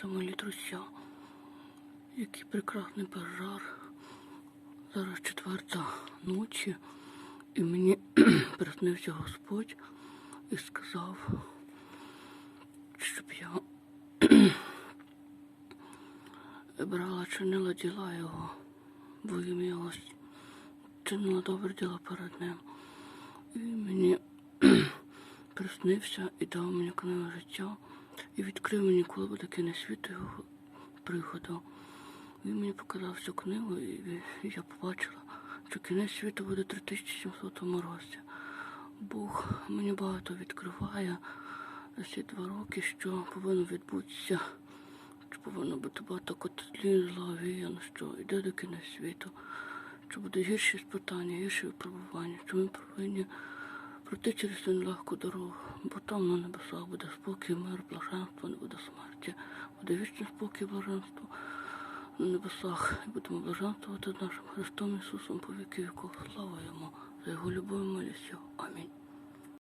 та малі труся. Який прекрасний пожар. Зараз четверта ночі, і мені приснився Господь і сказав, щоб я брала, чинила діла його, во ім'я чинила добре діла перед ним. І мені приснився і дав мені книгу життя і відкрив мені, коли буде кінець світу його приходу. Він мені показав цю книгу, і я побачила, що кінець світу буде 3700 році. Бог мені багато відкриває за ці два роки, що повинно відбутися, що повинно бути багато котлів зла що йде до кінець світу, що буде гірші спитання, гірші випробування, що ми повинні пройти через цю нелегку дорогу, бо там на небесах буде спокій, мир, блаженство, не буде смерті, буде вічне спокій, блаженство на небесах і будемо блаженствувати нашим Христом Ісусом по віки віков. Слава Йому за Його любов і милість. Амінь.